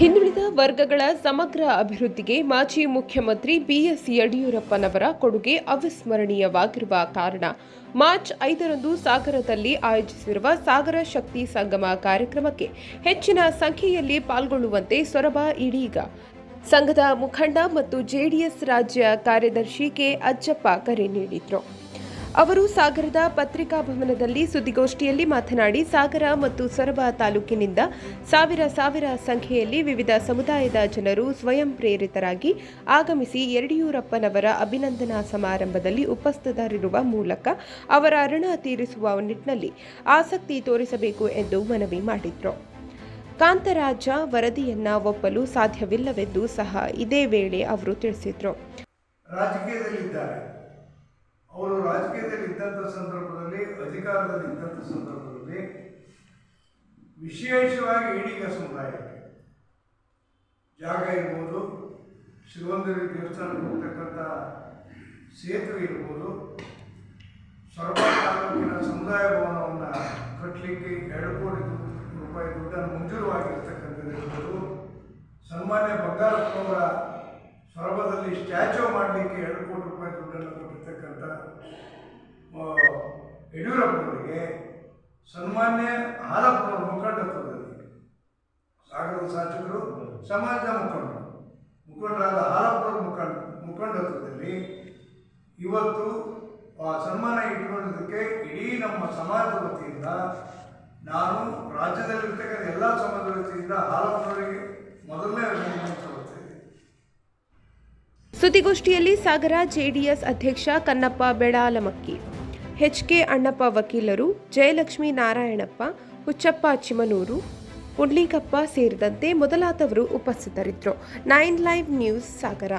ಹಿಂದುಳಿದ ವರ್ಗಗಳ ಸಮಗ್ರ ಅಭಿವೃದ್ಧಿಗೆ ಮಾಜಿ ಮುಖ್ಯಮಂತ್ರಿ ಬಿಎಸ್ ಯಡಿಯೂರಪ್ಪನವರ ಕೊಡುಗೆ ಅವಿಸ್ಮರಣೀಯವಾಗಿರುವ ಕಾರಣ ಮಾರ್ಚ್ ಐದರಂದು ಸಾಗರದಲ್ಲಿ ಆಯೋಜಿಸಿರುವ ಸಾಗರ ಶಕ್ತಿ ಸಂಗಮ ಕಾರ್ಯಕ್ರಮಕ್ಕೆ ಹೆಚ್ಚಿನ ಸಂಖ್ಯೆಯಲ್ಲಿ ಪಾಲ್ಗೊಳ್ಳುವಂತೆ ಸೊರಬ ಇಡೀಗ ಸಂಘದ ಮುಖಂಡ ಮತ್ತು ಜೆಡಿಎಸ್ ರಾಜ್ಯ ಕಾರ್ಯದರ್ಶಿ ಕೆ ಅಜ್ಜಪ್ಪ ಕರೆ ನೀಡಿದರು. ಅವರು ಸಾಗರದ ಪತ್ರಿಕಾ ಭವನದಲ್ಲಿ ಸುದ್ದಿಗೋಷ್ಠಿಯಲ್ಲಿ ಮಾತನಾಡಿ, ಸಾಗರ ಮತ್ತು ಸೊರಬ ತಾಲೂಕಿನಿಂದ ಸಾವಿರ ಸಾವಿರ ಸಂಖ್ಯೆಯಲ್ಲಿ ವಿವಿಧ ಸಮುದಾಯದ ಜನರು ಸ್ವಯಂ ಪ್ರೇರಿತರಾಗಿ ಆಗಮಿಸಿ ಯಡಿಯೂರಪ್ಪನವರ ಅಭಿನಂದನಾ ಸಮಾರಂಭದಲ್ಲಿ ಉಪಸ್ಥಿತರಿರುವ ಮೂಲಕ ಅವರ ಋಣ ತೀರಿಸುವ ನಿಟ್ಟಿನಲ್ಲಿ ಆಸಕ್ತಿ ತೋರಿಸಬೇಕು ಎಂದು ಮನವಿ ಮಾಡಿದರು. ಕಾಂತರಾಜ ವರದಿಯನ್ನ ಒಪ್ಪಲು ಸಾಧ್ಯವಿಲ್ಲವೆಂದು ಸಹ ಇದೇ ವೇಳೆ ಅವರು ತಿಳಿಸಿದರು. ರಾಜಕೀಯದಲ್ಲಿದ್ದಾರೆ. ಇದ್ದಂಥ ಸಂದರ್ಭದಲ್ಲಿ, ಅಧಿಕಾರದಲ್ಲಿ ಇದ್ದಂಥ ಸಂದರ್ಭದಲ್ಲಿ ವಿಶೇಷವಾಗಿ ಈಡಿಗ ಸಮುದಾಯಕ್ಕೆ ಜಾಗ ಇರ್ಬೋದು ಶಿವಂದಿರಿ ದೇವಸ್ಥಾನಕ್ಕೆ ಹೋಗ್ತಕ್ಕಂಥ ಸೇತುವೆ ಇರ್ಬೋದು ಸೊರಬ ತಾಲೂಕಿನ ಸಮುದಾಯ ಭವನವನ್ನು ಕಟ್ಟಲಿಕ್ಕೆ ಎರಡು ಕೋಟಿ ರೂಪಾಯಿ ದುಡ್ಡನ್ನು ಮಂಜೂರವಾಗಿರ್ತಕ್ಕಂಥದ್ದು ಇರ್ಬೋದು. ಸನ್ಮಾನ್ಯ ಬಂಗಾರಪ್ಪನವರ ಸೊರಬದಲ್ಲಿ ಸ್ಟ್ಯಾಚ್ಯೂ ಮಾಡಲಿಕ್ಕೆ ಎರಡು ಕೋಟಿ ರೂಪಾಯಿ ಯಡಿಯೂರಪ್ಪನವರಿಗೆ ಸನ್ಮಾನ್ಯ ಹಾಲಪ್ಪನವರ ಮುಖಂಡತ್ವದಲ್ಲಿ ಸಾಗರದ ಶಾಸಕರು ಸಮಾಜದ ಮುಖಂಡರು, ಮುಖಂಡರಾದ ಹಾಲಪ್ಪನವರ ಮುಖಂಡ ಮುಖಂಡತ್ವದಲ್ಲಿ ಇವತ್ತು ಆ ಸನ್ಮಾನ ಇಟ್ಕೊಂಡಿದ್ದಕ್ಕೆ ಇಡೀ ನಮ್ಮ ಸಮಾಜದ ವತಿಯಿಂದ, ನಾನು ರಾಜ್ಯದಲ್ಲಿರ್ತಕ್ಕಂಥ ಎಲ್ಲ ಸಮಾಜದ ವತಿಯಿಂದ ಹಾಲಪ್ಪನವರಿಗೆ ಮೊದಲನೇ ಸುದ್ದಿಗೋಷ್ಠಿಯಲ್ಲಿ ಸಾಗರ ಜೆಡಿಎಸ್ ಅಧ್ಯಕ್ಷ ಕನ್ನಪ್ಪ ಬೆಳಾಲಮಕ್ಕಿ ಎಚ್ಕೆ ಅಣ್ಣಪ್ಪ ವಕೀಲರು, ಜಯಲಕ್ಷ್ಮಿ ನಾರಾಯಣಪ್ಪ, ಹುಚ್ಚಪ್ಪ ಚಿಮನೂರು, ಪುಂಡ್ಲಿಕಪ್ಪ ಸೇರಿದಂತೆ ಮೊದಲಾದವರು ಉಪಸ್ಥಿತರಿದ್ದರು. Nine live news Sagara.